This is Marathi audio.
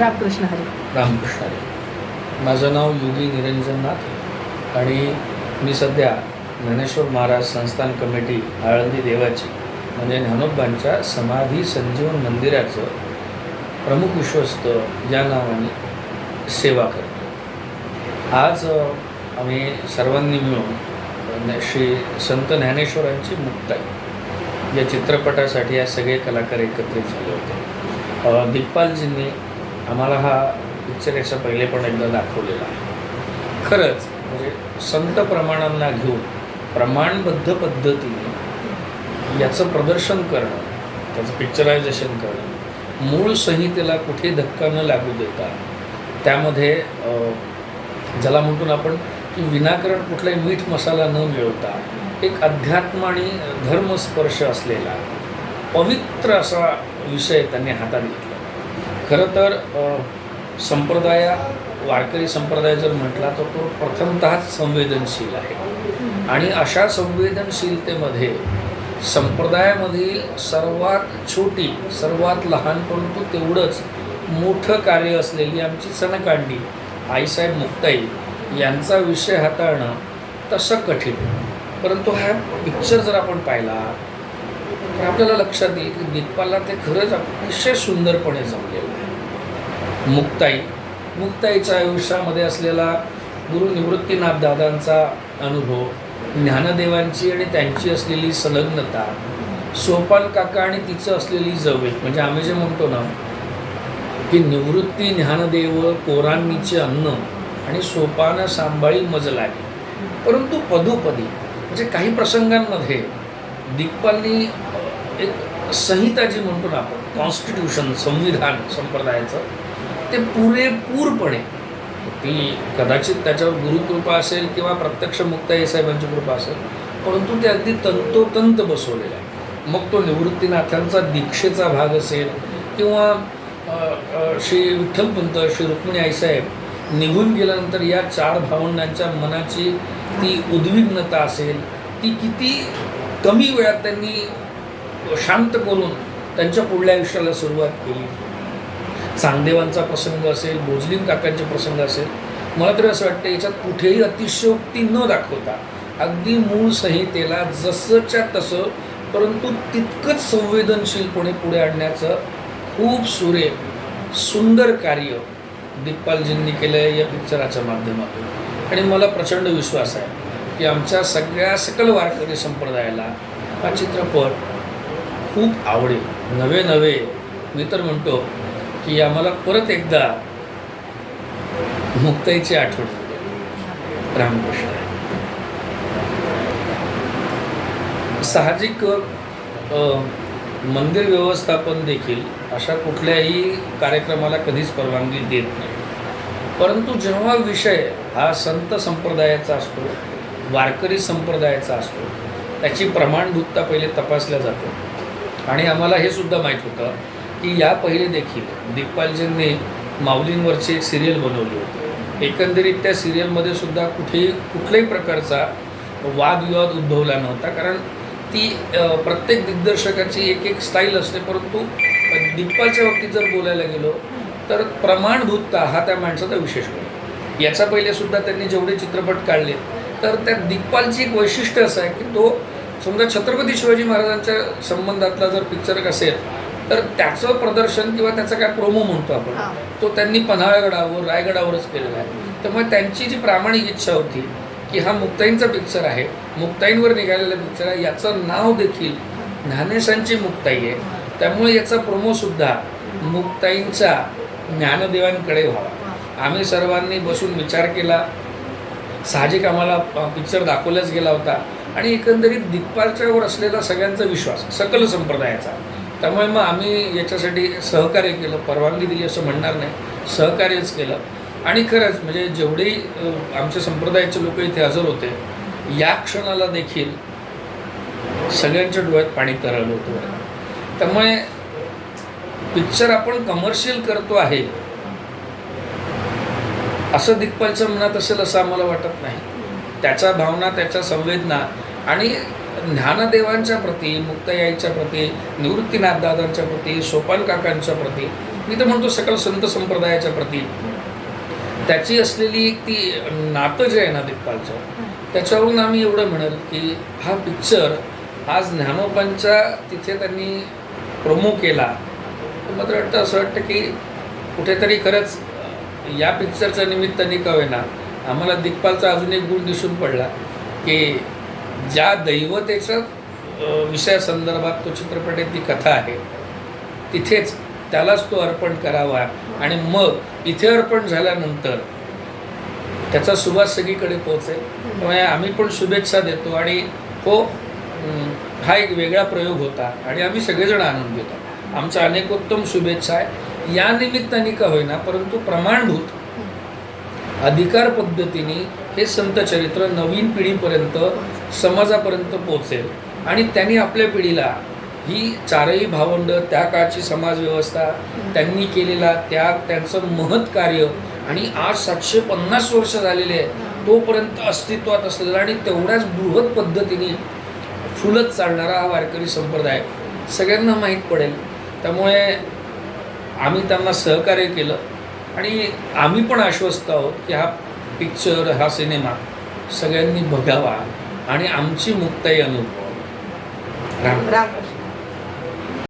रामकृष्ण हरी. रामकृष्ण हरी. माझं नाव योगी निरंजननाथ आणि मी सध्या ज्ञानेश्वर महाराज संस्थान कमिटी आळंदी देवाची म्हणजे ज्ञानोबांच्या समाधी संजीवन मंदिराचं प्रमुख विश्वस्त या नावाने सेवा करतो. आज आम्ही सर्वांनी मिळून श्री संत ज्ञानेश्वरांची मुक्ताई या चित्रपटासाठी या सगळे कलाकार एकत्रित झाले होते. दिग्पालजींनी आम्हाला हा पिक्चर याच्या पहिले पण एकदा दाखवलेला आहे. खरंच म्हणजे संत प्रमाणांना घेऊन प्रमाणबद्ध पद्धतीने याचं प्रदर्शन करणं त्याचं पिक्चरायझेशन करणं मूळ संहितेला कुठे धक्का न लागू देता त्यामध्ये ज्याला म्हणतो ना आपण की विनाकारण कुठलाही मीठ मसाला न मिळवता एक अध्यात्म आणि धर्मस्पर्श असलेला पवित्र असा विषय त्यांनी हातात घेतला. खरं तर संप्रदाय वारकरी संप्रदाय जर म्हटला तर तो प्रथमतःच संवेदनशील आहे. आणि अशा संवेदनशीलतेमध्ये संप्रदायामधील सर्वात छोटी सर्वात लहान परंतु तेवढंच मोठं कार्य असलेली आमची सणकांडी आईसाहेब मुक्ताई यांचा विषय हाताळणं तसं कठीण. परंतु हा पिक्चर जर आपण पाहिला तर आपल्याला लक्षात येईल की दीपाला ते खरंच अतिशय सुंदरपणे जमलेलं मुक्ताई. मुक्ताईच्या आयुष्यामध्ये असलेला गुरु निवृत्तीनाथ दादांचा अनुभव ज्ञानदेवांची आणि त्यांची असलेली संलग्नता सोपान काका आणि तिचं असलेली जवळ म्हणजे आम्ही जे म्हणतो ना की निवृत्ती ज्ञानदेव कोरांनीचे अन्न आणि सोपान सांभाळी मज लागे परंतु पदोपदी म्हणजे काही प्रसंगांमध्ये दिग्पालनी एक संहिता जी म्हणतो ना आपण कॉन्स्टिट्यूशन संविधान संप्रदायाचं ते पुरेपूरपणे. ती कदाचित त्याच्यावर गुरुकृपा असेल किंवा प्रत्यक्ष मुक्ताई साहेबांची कृपा असेल परंतु ते अगदी तंतोतंत बसवलेलं आहे. मग तो निवृत्तीनाथांचा दीक्षेचा भाग असेल किंवा श्री विठ्ठलपंत श्री रुक्मिणी आईसाहेब निघून गेल्यानंतर या चार भावंडांच्या मनाची ती उद्विग्नता असेल ती किती कमी वेळात त्यांनी शांत करून त्यांच्या पुढल्या आयुष्याला सुरुवात केली. चांगदेवांचा प्रसंग असेल भोजलिंग काकांचे प्रसंग असेल मला तरी असं वाटतं याच्यात कुठेही अतिशयोक्ती न दाखवता अगदी मूळ संहितेला जसंच्या तसं परंतु तितकंच संवेदनशीलपणे पुढे आणण्याचं खूप सुरेख सुंदर कार्य दिग्पालजींनी केलं आहे या पिक्चराच्या माध्यमातून. आणि मला प्रचंड विश्वास आहे की आमच्या सगळ्या सकल वारकरी संप्रदायाला हा चित्रपट खूप आवडेल. नवे नवे मी तर म्हणतो की आम्हाला परत एकदा मुक्ताईची आठवण रामकृष्ण. साहजिक मंदिर व्यवस्थापन देखील अशा कुठल्याही कार्यक्रमाला कधीच परवानगी देत नाही. परंतु जेव्हा विषय हा संत संप्रदायाचा असतो वारकरी संप्रदायाचा असतो त्याची प्रमाणभूतता पहिले तपासल्या जातो. आणि आम्हाला हे सुद्धा माहीत होतं की या पहिले देखील दिग्पालजींनी माऊलींवरची एक सिरियल बनवली होती. एकंदरीत त्या सिरियलमध्ये सुद्धा कुठेही कुठल्याही प्रकारचा वादविवाद उद्भवला नव्हता. कारण ती प्रत्येक दिग्दर्शकाची एक एक स्टाईल असते. परंतु दिग्पालच्या बाबतीत जर बोलायला गेलो तर प्रमाणभूतता हा त्या माणसाचा विशेष गुण याचा पहिले सुद्धा त्यांनी जेवढे चित्रपट काढले तर त्या दिग्पालची एक वैशिष्ट्य असं आहे की तो समजा छत्रपती शिवाजी महाराजांच्या संबंधातला जर पिक्चर असेल तर त्याचं प्रदर्शन किंवा त्याचा काय प्रोमो म्हणतो. आपण तो त्यांनी पन्हाळगडावर रायगडावरच केलेला आहे. त्यामुळे त्यांची जी प्रामाणिक इच्छा होती की हा मुक्ताईंचा पिक्चर आहे मुक्ताईंवर निघालेला पिक्चर आहे याचं नाव देखील ज्ञानेशांची मुक्ताई आहे. त्यामुळे याचा प्रोमोसुद्धा मुक्ताईंच्या ज्ञानदेवांकडे व्हावा. आम्ही सर्वांनी बसून विचार केला. साहजिक आम्हाला पिक्चर दाखवलाच गेला होता. आणि एकंदरीत दिग्पालच्यावर असलेला सगळ्यांचा विश्वास सकल संप्रदायाचा त्यामुळे मग आम्ही याच्यासाठी सहकार्य केलं परवानगी दिली असं म्हणणार नाही. सहकार्यच केलं. आणि खरंच म्हणजे जेवढे आमच्या संप्रदायाचे लोक इथे हजर होते या क्षणाला देखील सगळ्यांच्या डोळ्यात पाणी तरळलं होतं त्यामुळे पिक्चर आपण कमर्शियल करतो आहे असं दिग्पालच्या मनात असेल असं आम्हाला वाटत नाही. त्याच्या भावना त्याच्या संवेदना आणि ज्ञानदेवांच्या प्रती मुक्ताईच्या प्रती निवृत्तीनाथ दादांच्या प्रती सोपान काकांच्या प्रती मी तर म्हणतो सकल संत संप्रदायाच्या प्रती. त्याची असलेली ती नातं जे आहे ना दिग्पालचं त्याच्यावरून आम्ही एवढं म्हणाल की हा पिक्चर आज ज्ञानोबांच्या तिथे त्यांनी प्रोमो केला. तर मला तर वाटतं असं वाटतं की कुठेतरी खरंच या पिक्चरच्या निमित्ताने का होईना आम्हाला दिग्पालचा अजून एक गुण दिसून पडला की ज्या दैवतेच्या विषयासंदर्भात तो चित्रपटातली कथा आहे. तिथेच त्यालाच तो अर्पण करावा आणि मग इथे अर्पण झाल्यानंतर त्याचा सुवास सगळीकडे पोहोचेल. त्यामुळे आम्ही पण शुभेच्छा देतो आणि हो हा एक वेगळा प्रयोग होता आणि आम्ही सगळेजण आनंद घेतो आमच्या अनेकोत्तम शुभेच्छा आहे. या निमित्ताने का होईना परंतु प्रमाणभूत अधिकार पद्धतीने हे संत चरित्र नवीन पिढीपर्यंत समाजापर्यंत पोचेल आणि त्यांनी आपल्या पिढीला ही चारही भावंड त्या काळची समाजव्यवस्था त्यांनी केलेला त्याग त्यांचं महत् कार्य आणि आज सातशे पन्नास वर्ष झालेले आहे तोपर्यंत अस्तित्वात असलेला आणि तेवढ्याच बृहत पद्धतीने फुलत चालणारा हा वारकरी संप्रदाय सगळ्यांना माहीत पडेल. त्यामुळे आम्ही त्यांना सहकार्य केलं. आणि आम्ही पण आश्वस्त आहोत की हा पिक्चर हा सिनेमा सगळ्यांनी बघावा आणि आमची मुक्ताई अनुभव. राम. राम.